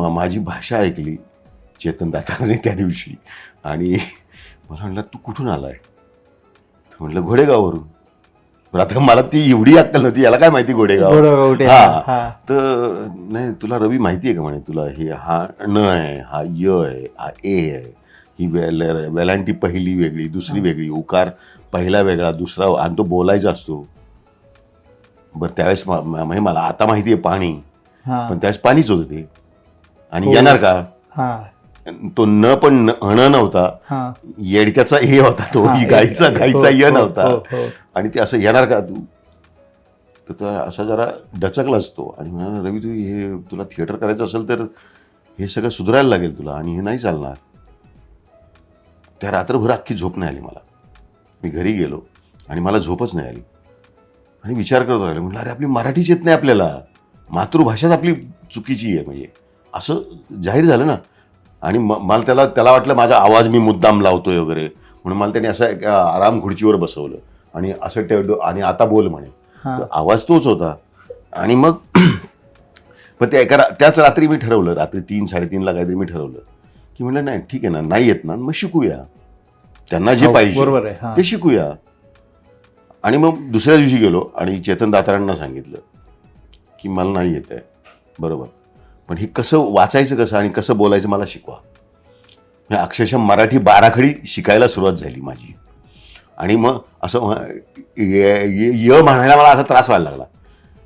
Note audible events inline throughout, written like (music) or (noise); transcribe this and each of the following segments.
म- माझी भाषा ऐकली चेतन दाताने त्या दिवशी. आणि मला म्हणलं तू कुठून आलाय? तर म्हटलं घोडेगाववरून. बरं, आता मला ती एवढी अक्कल नव्हती याला काय माहिती घोडेगाव? हा. तर नाही तुला रवी माहिती आहे का म्हणे तुला हे हा न आहे हा य आहे हा ए आहे ही वेल वेलांटी पहिली वेगळी दुसरी. वेगळी उकार पहिला वेगळा दुसरा आणि तो बोलायचा असतो. बरं त्यावेळेस म्हणजे मला आता माहिती आहे पाणी. पण त्यावेळेस पाणीच होतं ते. आणि हो. येणार का? हा, तो न पण न- हण नव्हता. हा. येडक्याचा हे होता तो हा, ही गाईचा हो, गाईचा य हो, नव्हता. हो, हो. आणि ते असं येणार का? तू तर तो असा जरा डचकलाच तो. आणि म्हणाला रवी तू हे तुला थिएटर करायचं असेल तर हे सगळं सुधारायला लागेल तुला आणि हे नाही चालणार. त्या रात्रभर अख्खी झोप नाही आली मला. मी घरी गेलो आणि मला झोपच नाही आली. आणि विचार करत राहिलो म्हटलं अरे आपली मराठीच येत नाही आपल्याला. मातृभाषाच आपली चुकीची आहे म्हणजे. असं जाहीर झालं ना. आणि म मला त्याला त्याला वाटलं माझा आवाज मी मुद्दाम लावतोय वगैरे. म्हणून मला त्याने असं एका आराम खुर्चीवर बसवलं. आणि असं ठेव आणि आता बोल म्हणे. तर आवाज तोच होता. आणि मग (clears throat) पण त्या एका त्याच रात्री मी ठरवलं. रात्री तीन साडेतीनला काहीतरी मी ठरवलं. की म्हणलं नाही ठीक आहे ना नाही येत ना मग शिकूया. त्यांना जे हो, पाहिजे बरोबर आहे. ते शिकूया. आणि मग दुसऱ्या दिवशी गेलो आणि चेतन दातारांना सांगितलं की मला नाही येत आहे बरोबर. पण हे कसं वाचायचं कसं आणि कसं बोलायचं मला शिकवा. मी अक्षरशः मराठी बाराखडी शिकायला सुरुवात झाली माझी. आणि मग असं य म्हणायला मला असा त्रास व्हायला लागला.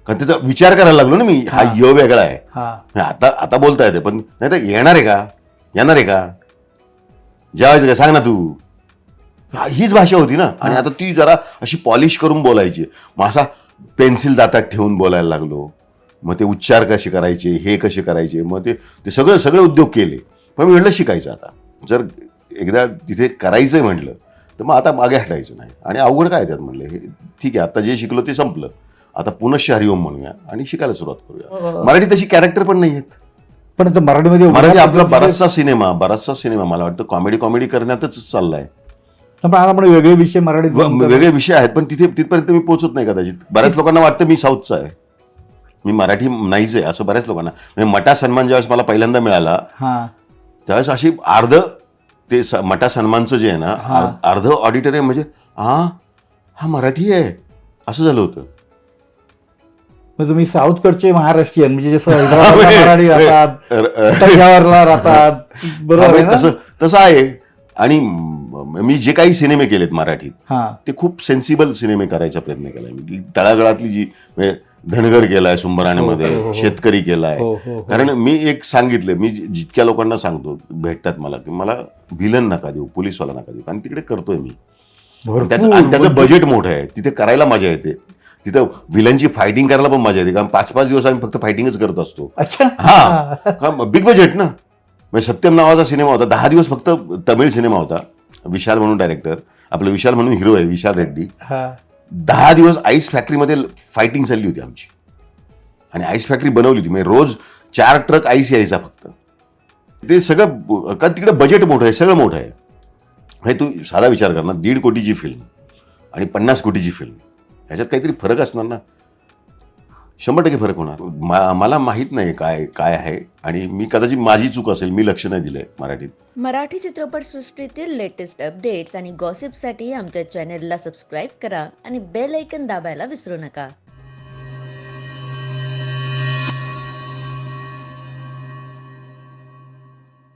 कारण त्याचा विचार करायला लागलो ना मी हा. य वेगळा आहे. हा. आता आता बोलता येते पण नाही तर येणार आहे का? येणार आहे का? जेवायचं का? सांग ना तू. हीच भाषा होती ना. आणि. आता ती जरा अशी पॉलिश करून बोलायची. मग असा पेन्सिल दातात ठेवून बोलायला लागलो. मग ते उच्चार कसे करायचे हे कसे करायचे मग ते ते सगळं सगळे उद्योग केले. पण मी म्हटलं शिकायचं आता. जर एकदा तिथे करायचंय म्हटलं तर मग आता मागे हटायचं नाही. आणि अवघड काय त्यात म्हणलं हे ठीक आहे आता जे शिकलो ते संपलं. आता पुनश्च हरिओम म्हणूया आणि शिकायला सुरुवात करूया. मराठी तशी कॅरेक्टर पण नाही आहेत पण आता मराठीमध्ये मराठी आपला बराचसा सिनेमा बराचसा सिनेमा मला वाटतं कॉमेडी कॉमेडी करण्यातच चाललाय. पण वेगळे विषय मराठीत व- वेगळे विषय आहेत पण तिथे तिथपर्यंत मी पोहोचत नाही कदाचित. बऱ्याच लोकांना वाटतं मी साऊथचा आहे. मी मराठी नाहीच आहे असं बऱ्याच लोकांना. म्हणजे मटा सन्मान ज्यावेळेस मला पहिल्यांदा मिळाला हा. त्यावेळेस अशी अर्ध ते स- मटा सन्मानचं जे आहे ना हा. अर्ध- अर्ध ऑडिटर आहे म्हणजे हा हा मराठी आहे. असं झालं होतं. मग तुम्ही साऊथकडचे महाराष्ट्रीयन म्हणजे जसं (laughs) हैदराबादला मराठी राहतात अर- अर- तंजावरला राहतात (laughs) बरोबर आहे हा, ना? तसं तसं आहे. आणि म- मी जे काही सिनेमे केलेत मराठीत हा. ते खूप सेन्सिबल सिनेमे करायचा प्रयत्न केलाय. मी की तळागाळातली जी म्हणजे धनगर केलाय सुंबराण्यामध्ये हो, हो, हो. शेतकरी केलाय. हो हो हो. कारण मी एक सांगितलं मी जि- जितक्या लोकांना सांगतो भेटतात मला की मला व्हिलन नका देऊ पोलीसवाला नका देऊ कारण तिकडे करतोय मी. त्याचं आणि त्याचं भरपूर. बजेट मोठं आहे. तिथे करायला मजा येते. तिथं विलनची फायटिंग करायला पण मजा येते कारण पाच पाच दिवस आम्ही फक्त फायटिंगच करत असतो. अच्छा. हा. बिग बजेट ना. म्हणजे सत्यम नावाचा सिनेमा होता. दहा दिवस फक्त तमिळ सिनेमा होता. विशाल म्हणून डायरेक्टर आपलं विशाल म्हणून हिरो आहे विशाल रेड्डी. हा. दहा दिवस आईस फॅक्टरीमध्ये फायटिंग चालली होती आमची. आणि आईस फॅक्टरी बनवली होती. म्हणजे रोज चार ट्रक आईस यायचा फक्त. ते सगळं का तिकडे बजेट मोठं आहे सगळं मोठं आहे. हे तू साधा विचार कर ना दीड कोटीची फिल्म आणि पन्नास कोटीची फिल्म ह्याच्यात काहीतरी फरक असणार ना? शंभर टक्के फरक होणार. मा- मला माहीत नाही काय काय आहे. आणि मी कदाचित माझी चूक असेल मी लक्ष नाही दिलंय मराठीत. मराठी चित्रपटसृष्टीतील लेटेस्ट अपडेट्स आणि गॉसिपसाठी आमच्या चॅनेलला सबस्क्राईब करा आणि बेल ऐकन दाबायला विसरू नका.